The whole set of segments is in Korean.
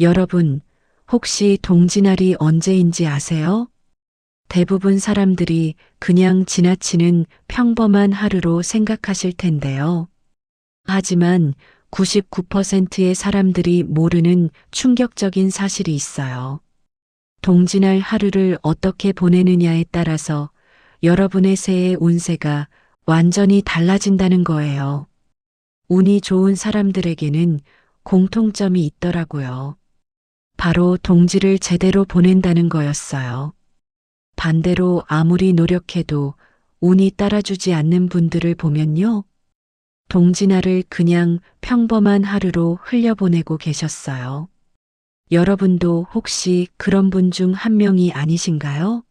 여러분, 혹시 동지날이 언제인지 아세요? 대부분 사람들이 그냥 지나치는 평범한 하루로 생각하실 텐데요. 하지만 99%의 사람들이 모르는 충격적인 사실이 있어요. 동지날 하루를 어떻게 보내느냐에 따라서 여러분의 새해 운세가 완전히 달라진다는 거예요. 운이 좋은 사람들에게는 공통점이 있더라고요. 바로 동지를 제대로 보낸다는 거였어요. 반대로 아무리 노력해도 운이 따라주지 않는 분들을 보면요. 동지날을 그냥 평범한 하루로 흘려보내고 계셨어요. 여러분도 혹시 그런 분 중 한 명이 아니신가요?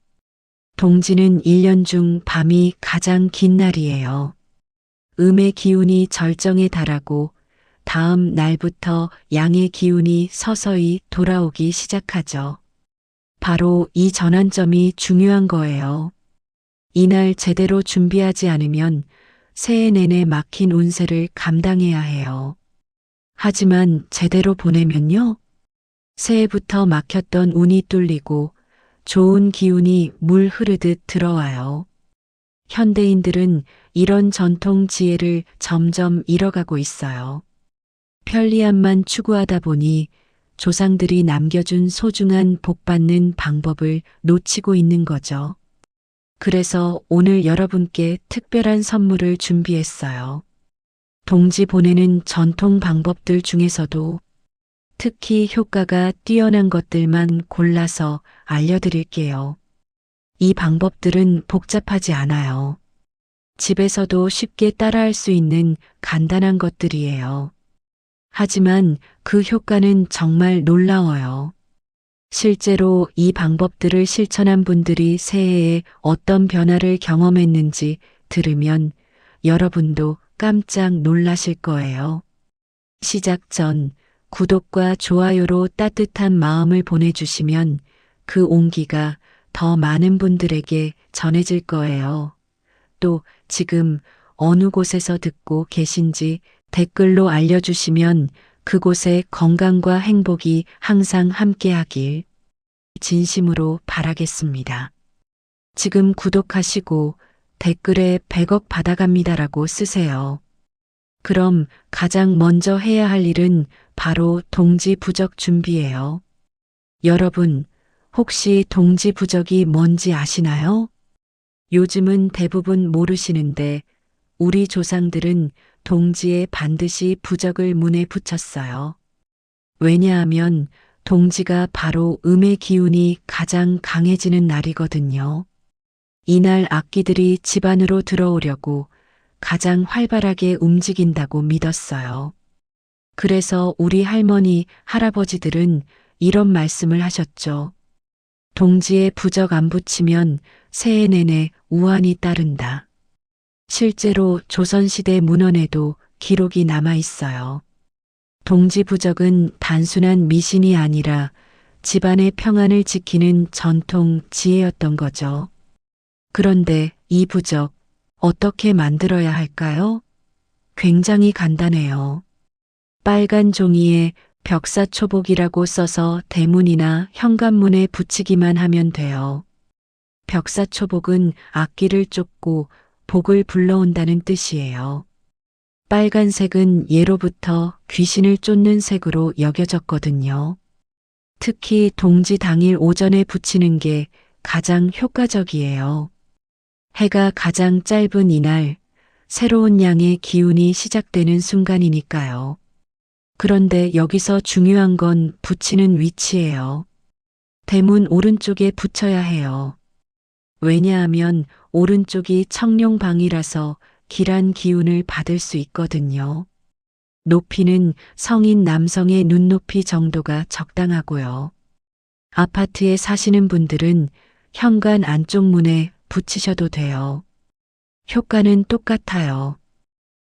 동지는 1년 중 밤이 가장 긴 날이에요. 음의 기운이 절정에 달하고 다음 날부터 양의 기운이 서서히 돌아오기 시작하죠. 바로 이 전환점이 중요한 거예요. 이날 제대로 준비하지 않으면 새해 내내 막힌 운세를 감당해야 해요. 하지만 제대로 보내면요. 새해부터 막혔던 운이 뚫리고 좋은 기운이 물 흐르듯 들어와요. 현대인들은 이런 전통 지혜를 점점 잃어가고 있어요. 편리함만 추구하다 보니 조상들이 남겨준 소중한 복 받는 방법을 놓치고 있는 거죠. 그래서 오늘 여러분께 특별한 선물을 준비했어요. 동지 보내는 전통 방법들 중에서도 특히 효과가 뛰어난 것들만 골라서 알려드릴게요. 이 방법들은 복잡하지 않아요. 집에서도 쉽게 따라할 수 있는 간단한 것들이에요. 하지만 그 효과는 정말 놀라워요. 실제로 이 방법들을 실천한 분들이 새해에 어떤 변화를 경험했는지 들으면 여러분도 깜짝 놀라실 거예요. 시작 전 구독과 좋아요로 따뜻한 마음을 보내주시면 그 온기가 더 많은 분들에게 전해질 거예요. 또 지금 어느 곳에서 듣고 계신지 댓글로 알려주시면 그곳의 건강과 행복이 항상 함께하길 진심으로 바라겠습니다. 지금 구독하시고 댓글에 100억 받아갑니다라고 쓰세요. 그럼 가장 먼저 해야 할 일은 바로 동지 부적 준비예요. 여러분, 혹시 동지 부적이 뭔지 아시나요? 요즘은 대부분 모르시는데 우리 조상들은 동지에 반드시 부적을 문에 붙였어요. 왜냐하면 동지가 바로 음의 기운이 가장 강해지는 날이거든요. 이날 악기들이 집 안으로 들어오려고 가장 활발하게 움직인다고 믿었어요. 그래서 우리 할머니, 할아버지들은 이런 말씀을 하셨죠. 동지에 부적 안 붙이면 새해 내내 우환이 따른다. 실제로 조선시대 문헌에도 기록이 남아 있어요. 동지 부적은 단순한 미신이 아니라 집안의 평안을 지키는 전통 지혜였던 거죠. 그런데 이 부적 어떻게 만들어야 할까요? 굉장히 간단해요. 빨간 종이에 벽사초복이라고 써서 대문이나 현관문에 붙이기만 하면 돼요. 벽사초복은 악기를 쫓고 복을 불러온다는 뜻이에요. 빨간색은 예로부터 귀신을 쫓는 색으로 여겨졌거든요. 특히 동지 당일 오전에 붙이는 게 가장 효과적이에요. 해가 가장 짧은 이날, 새로운 양의 기운이 시작되는 순간이니까요. 그런데 여기서 중요한 건 붙이는 위치예요. 대문 오른쪽에 붙여야 해요. 왜냐하면 오른쪽이 청룡방이라서 길한 기운을 받을 수 있거든요. 높이는 성인 남성의 눈높이 정도가 적당하고요. 아파트에 사시는 분들은 현관 안쪽 문에 붙이셔도 돼요. 효과는 똑같아요.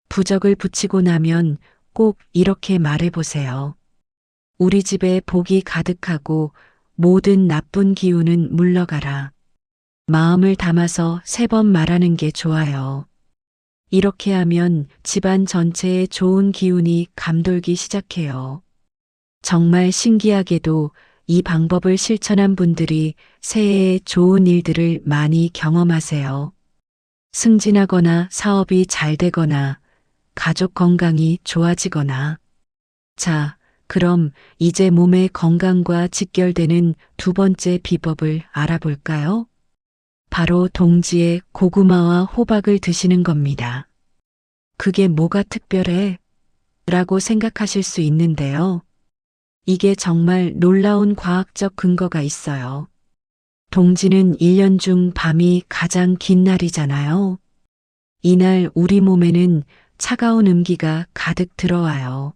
부적을 붙이고 나면 꼭 이렇게 말해보세요. 우리 집에 복이 가득하고 모든 나쁜 기운은 물러가라. 마음을 담아서 세 번 말하는 게 좋아요. 이렇게 하면 집안 전체에 좋은 기운이 감돌기 시작해요. 정말 신기하게도 이 방법을 실천한 분들이 새해에 좋은 일들을 많이 경험하세요. 승진하거나 사업이 잘 되거나 가족 건강이 좋아지거나. 자, 그럼 이제 몸의 건강과 직결되는 두 번째 비법을 알아볼까요? 바로 동지의 고구마와 호박을 드시는 겁니다. 그게 뭐가 특별해? 라고 생각하실 수 있는데요. 이게 정말 놀라운 과학적 근거가 있어요. 동지는 1년 중 밤이 가장 긴 날이잖아요. 이날 우리 몸에는 차가운 음기가 가득 들어와요.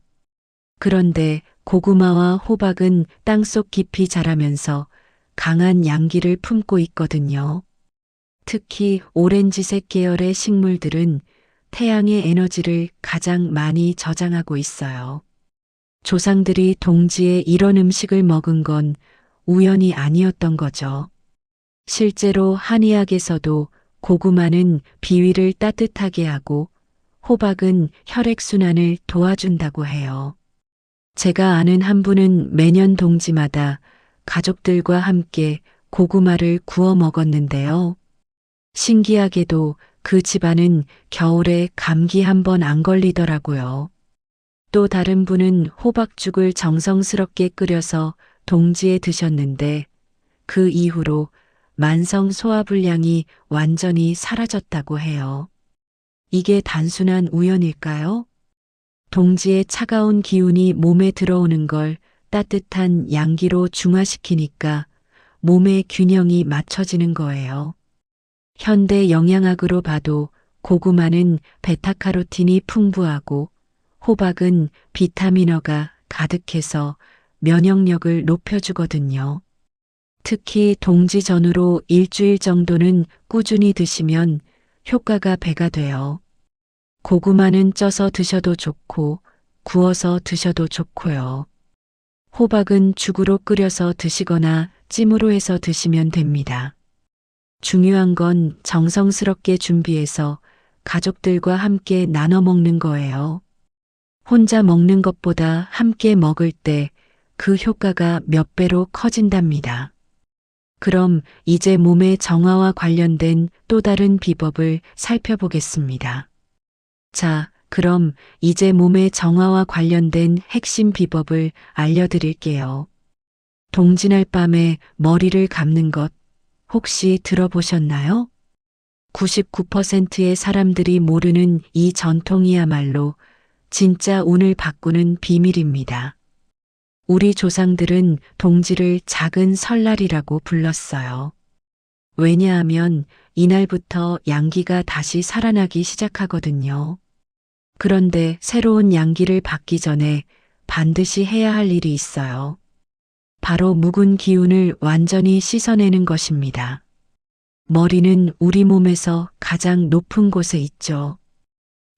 그런데 고구마와 호박은 땅속 깊이 자라면서 강한 양기를 품고 있거든요. 특히 오렌지색 계열의 식물들은 태양의 에너지를 가장 많이 저장하고 있어요. 조상들이 동지에 이런 음식을 먹은 건 우연이 아니었던 거죠. 실제로 한의학에서도 고구마는 비위를 따뜻하게 하고 호박은 혈액순환을 도와준다고 해요. 제가 아는 한 분은 매년 동지마다 가족들과 함께 고구마를 구워 먹었는데요. 신기하게도 그 집안은 겨울에 감기 한 번 안 걸리더라고요. 또 다른 분은 호박죽을 정성스럽게 끓여서 동지에 드셨는데 그 이후로 만성 소화불량이 완전히 사라졌다고 해요. 이게 단순한 우연일까요? 동지의 차가운 기운이 몸에 들어오는 걸 따뜻한 양기로 중화시키니까 몸의 균형이 맞춰지는 거예요. 현대 영양학으로 봐도 고구마는 베타카로틴이 풍부하고 호박은 비타민어가 가득해서 면역력을 높여주거든요. 특히 동지 전후로 일주일 정도는 꾸준히 드시면 효과가 배가 돼요. 고구마는 쪄서 드셔도 좋고 구워서 드셔도 좋고요. 호박은 죽으로 끓여서 드시거나 찜으로 해서 드시면 됩니다. 중요한 건 정성스럽게 준비해서 가족들과 함께 나눠 먹는 거예요. 혼자 먹는 것보다 함께 먹을 때 그 효과가 몇 배로 커진답니다. 그럼 이제 몸의 정화와 관련된 또 다른 비법을 살펴보겠습니다. 자, 그럼 이제 몸의 정화와 관련된 핵심 비법을 알려드릴게요. 동지날 밤에 머리를 감는 것 혹시 들어보셨나요? 99%의 사람들이 모르는 이 전통이야말로 진짜 운을 바꾸는 비밀입니다. 우리 조상들은 동지를 작은 설날이라고 불렀어요. 왜냐하면 이날부터 양기가 다시 살아나기 시작하거든요. 그런데 새로운 양기를 받기 전에 반드시 해야 할 일이 있어요. 바로 묵은 기운을 완전히 씻어내는 것입니다. 머리는 우리 몸에서 가장 높은 곳에 있죠.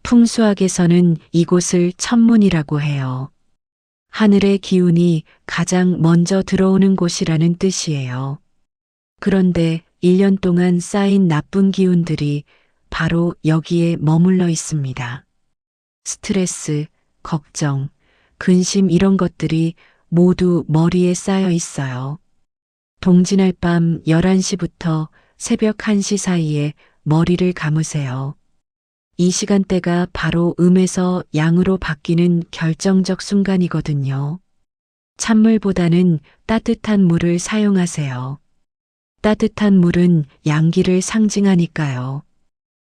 풍수학에서는 이곳을 천문이라고 해요. 하늘의 기운이 가장 먼저 들어오는 곳이라는 뜻이에요. 그런데 1년 동안 쌓인 나쁜 기운들이 바로 여기에 머물러 있습니다. 스트레스, 걱정, 근심 이런 것들이 모두 머리에 쌓여 있어요. 동지날 밤 11시부터 새벽 1시 사이에 머리를 감으세요. 이 시간대가 바로 음에서 양으로 바뀌는 결정적 순간이거든요. 찬물보다는 따뜻한 물을 사용하세요. 따뜻한 물은 양기를 상징하니까요.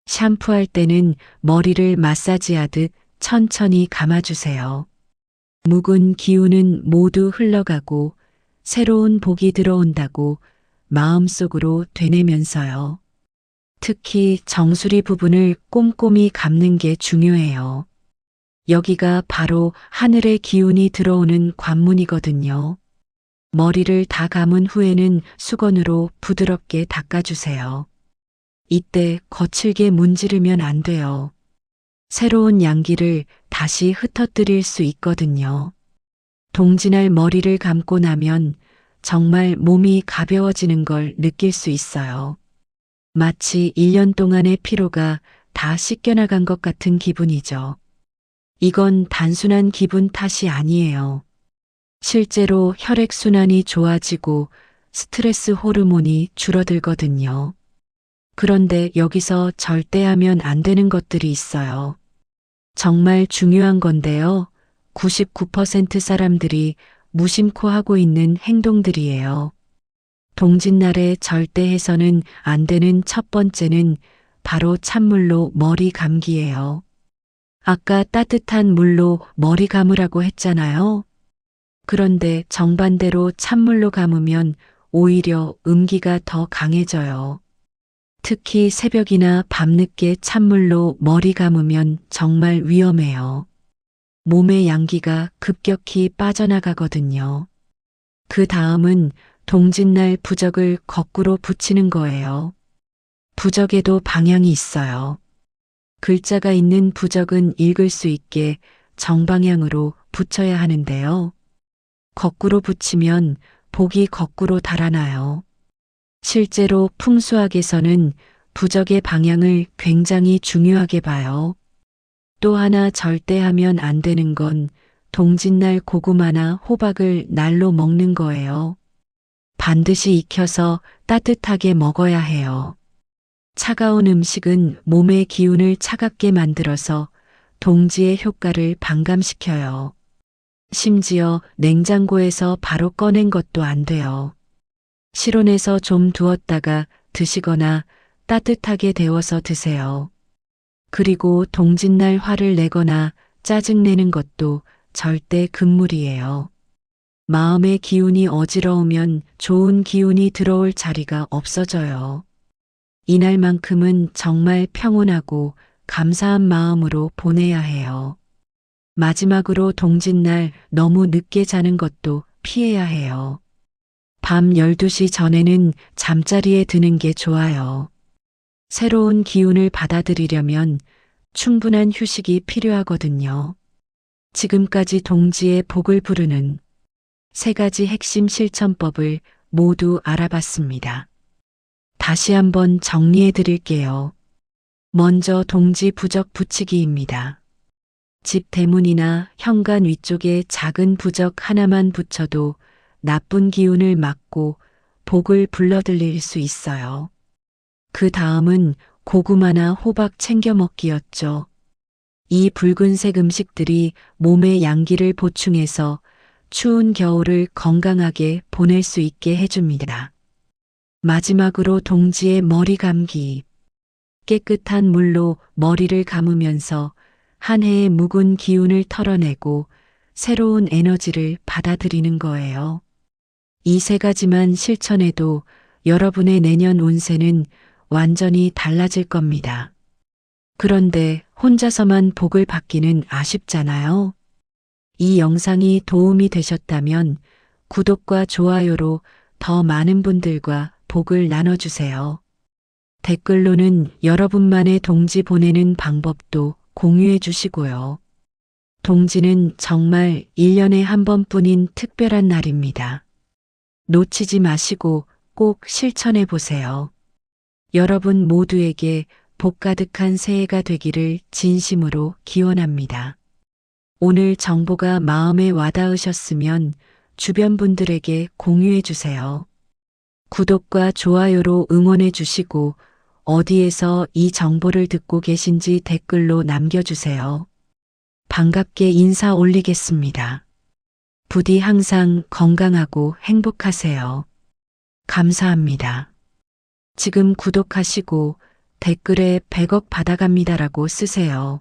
샴푸할 때는 머리를 마사지하듯 천천히 감아주세요. 묵은 기운은 모두 흘러가고 새로운 복이 들어온다고 마음속으로 되뇌면서요. 특히 정수리 부분을 꼼꼼히 감는 게 중요해요. 여기가 바로 하늘의 기운이 들어오는 관문이거든요. 머리를 다 감은 후에는 수건으로 부드럽게 닦아주세요. 이때 거칠게 문지르면 안 돼요. 새로운 양기를 다시 흩어뜨릴 수 있거든요. 동지날 머리를 감고 나면 정말 몸이 가벼워지는 걸 느낄 수 있어요. 마치 1년 동안의 피로가 다 씻겨나간 것 같은 기분이죠. 이건 단순한 기분 탓이 아니에요. 실제로 혈액순환이 좋아지고 스트레스 호르몬이 줄어들거든요. 그런데 여기서 절대 하면 안 되는 것들이 있어요. 정말 중요한 건데요. 99% 사람들이 무심코 하고 있는 행동들이에요. 동짓날에 절대 해서는 안 되는 첫 번째는 바로 찬물로 머리 감기예요. 아까 따뜻한 물로 머리 감으라고 했잖아요. 그런데 정반대로 찬물로 감으면 오히려 음기가 더 강해져요. 특히 새벽이나 밤늦게 찬물로 머리 감으면 정말 위험해요. 몸의 양기가 급격히 빠져나가거든요. 그 다음은 동짓날 부적을 거꾸로 붙이는 거예요. 부적에도 방향이 있어요. 글자가 있는 부적은 읽을 수 있게 정방향으로 붙여야 하는데요. 거꾸로 붙이면 복이 거꾸로 달아나요. 실제로 풍수학에서는 부적의 방향을 굉장히 중요하게 봐요. 또 하나 절대 하면 안 되는 건 동짓날 고구마나 호박을 날로 먹는 거예요. 반드시 익혀서 따뜻하게 먹어야 해요. 차가운 음식은 몸의 기운을 차갑게 만들어서 동지의 효과를 반감시켜요. 심지어 냉장고에서 바로 꺼낸 것도 안 돼요. 실온에서 좀 두었다가 드시거나 따뜻하게 데워서 드세요. 그리고 동짓날 화를 내거나 짜증내는 것도 절대 금물이에요. 마음의 기운이 어지러우면 좋은 기운이 들어올 자리가 없어져요. 이날만큼은 정말 평온하고 감사한 마음으로 보내야 해요. 마지막으로 동짓날 너무 늦게 자는 것도 피해야 해요. 밤 12시 전에는 잠자리에 드는 게 좋아요. 새로운 기운을 받아들이려면 충분한 휴식이 필요하거든요. 지금까지 동지의 복을 부르는 세 가지 핵심 실천법을 모두 알아봤습니다. 다시 한번 정리해 드릴게요. 먼저 동지 부적 붙이기입니다. 집 대문이나 현관 위쪽에 작은 부적 하나만 붙여도 나쁜 기운을 막고 복을 불러들일 수 있어요. 그 다음은 고구마나 호박 챙겨 먹기였죠. 이 붉은색 음식들이 몸의 양기를 보충해서 추운 겨울을 건강하게 보낼 수 있게 해줍니다. 마지막으로 동지의 머리 감기. 깨끗한 물로 머리를 감으면서 한 해의 묵은 기운을 털어내고 새로운 에너지를 받아들이는 거예요. 이 세 가지만 실천해도 여러분의 내년 운세는 완전히 달라질 겁니다. 그런데 혼자서만 복을 받기는 아쉽잖아요. 이 영상이 도움이 되셨다면 구독과 좋아요로 더 많은 분들과 복을 나눠주세요. 댓글로는 여러분만의 동지 보내는 방법도 공유해 주시고요. 동지는 정말 1년에 한 번뿐인 특별한 날입니다. 놓치지 마시고 꼭 실천해 보세요. 여러분 모두에게 복 가득한 새해가 되기를 진심으로 기원합니다. 오늘 정보가 마음에 와닿으셨으면 주변 분들에게 공유해 주세요. 구독과 좋아요로 응원해 주시고 어디에서 이 정보를 듣고 계신지 댓글로 남겨주세요. 반갑게 인사 올리겠습니다. 부디 항상 건강하고 행복하세요. 감사합니다. 지금 구독하시고 댓글에 100억 받아갑니다라고 쓰세요.